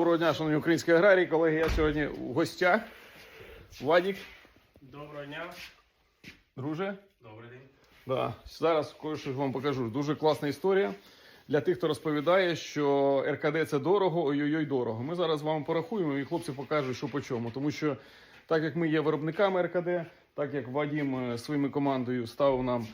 Доброго дня, шановні українські аграрії, колеги. Я сьогодні в гостях. Вадік, Доброго дня. друже. Добрий день. Да. Зараз кое-що вам покажу. Дуже класна історія для тих, хто розповідає, що РКД це дорого, ой-ой-ой, дорого. Ми зараз вам порахуємо і хлопці покажуть, що по чому. Тому що так як ми є виробниками РКД, так як Вадім е, своїми командою ставив нам,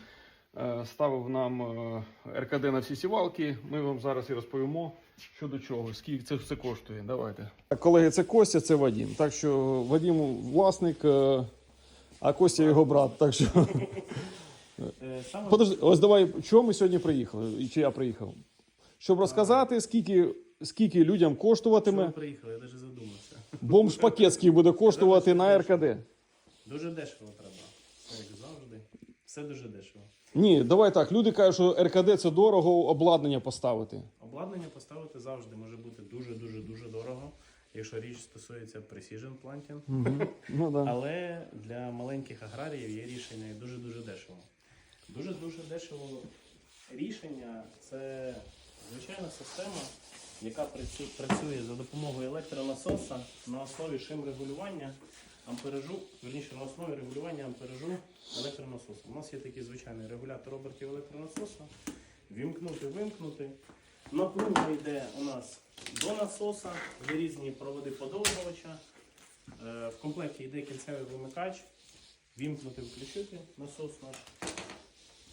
ставив нам е, РКД на всі сівалки, ми вам зараз і розповімо. Що до чого, скільки це все коштує. Давайте. Колеги, це Костя, це Вадім. Так що Вадім власник, е, а Костя його брат. Так що Е, Саме Подожди, ось давай, чого ми сьогодні приїхали? І чи я приїхав? Щоб розказати, скільки, скільки людям Чому коштуватиме приїхали, я навіть задумався. бомж-пакет, скільки буде коштувати на РКД. Дуже дешево треба. Все як завжди. Все дуже дешево. Ні, давай так. Люди кажуть, що РКД це дорого обладнання поставити. Обладнання поставити завжди може бути дуже-дуже дуже дорого, якщо річ стосується Precision Planting. Ну, да. Але для маленьких аграріїв є рішення і дуже-дуже дешево. Дуже-дуже дешево рішення це звичайна система, яка працює за допомогою електронасоса на основі шим регулювання амперажу, верніше на основі регулювання амперажу електронасосу. У нас є такий звичайний регулятор обертів електронасоса. Вімкнути, вимкнути. Напруга йде у нас до насоса, є різні проводи подовжувача. Е, В комплекті йде кінцевий вимикач, вімкнути, включити насос наш.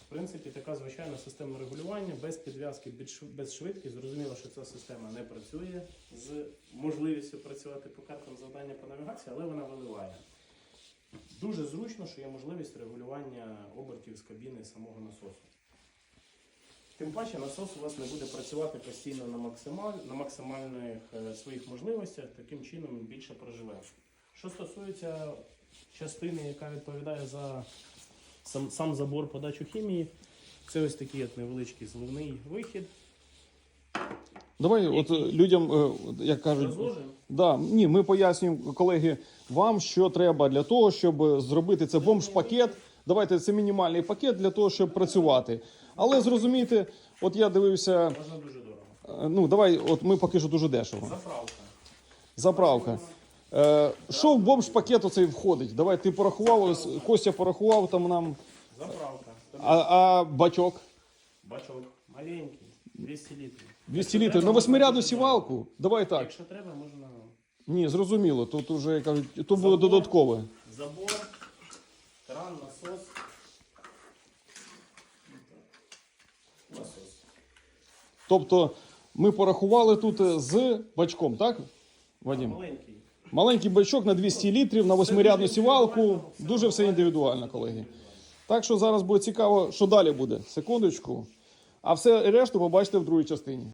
В принципі, така звичайна система регулювання без підв'язки, без шв- без швидкість. Зрозуміло, що ця система не працює з можливістю працювати по картам завдання по навігації, але вона виливає. Дуже зручно, що є можливість регулювання обертів з кабіни самого насосу. Тим паче насос у вас не буде працювати постійно на, максималь... на максимальних е, своїх можливостях, таким чином більше проживе. Що стосується частини, яка відповідає за сам, сам забор подачу хімії, це ось такий от невеличкий зливний вихід. Давай, от е, людям, е, як кажуть, Розложимо. да, ні, ми пояснюємо, колеги, вам, що треба для того, щоб зробити це бомж-пакет. Давайте це мінімальний пакет для того, щоб працювати. Але зрозумійте, от я дивився. Можна дуже дорого. Е, Ну, давай, от ми поки що дуже дешево. Заправка. Заправка. Е, що в бомж-пакет оцей входить? Давай ти порахував, ось Костя порахував там нам. Заправка. А, а бачок? Бачок. Маленький. 200 літрів. 200 літрів. На восьмирядну сівалку? Давай так. Якщо треба, можна Ні, зрозуміло. Тут уже кажуть, тут буде додаткове. забор, кран, насос. Насос. Тобто ми порахували тут е, з бачком, так? Вадим? Маленький. Маленький бачок на 200 літрів, на восьмирядну сівалку. Дуже все індивідуально, колеги. Так що зараз буде цікаво, що далі буде. Секундочку. А все решту побачите в другій частині.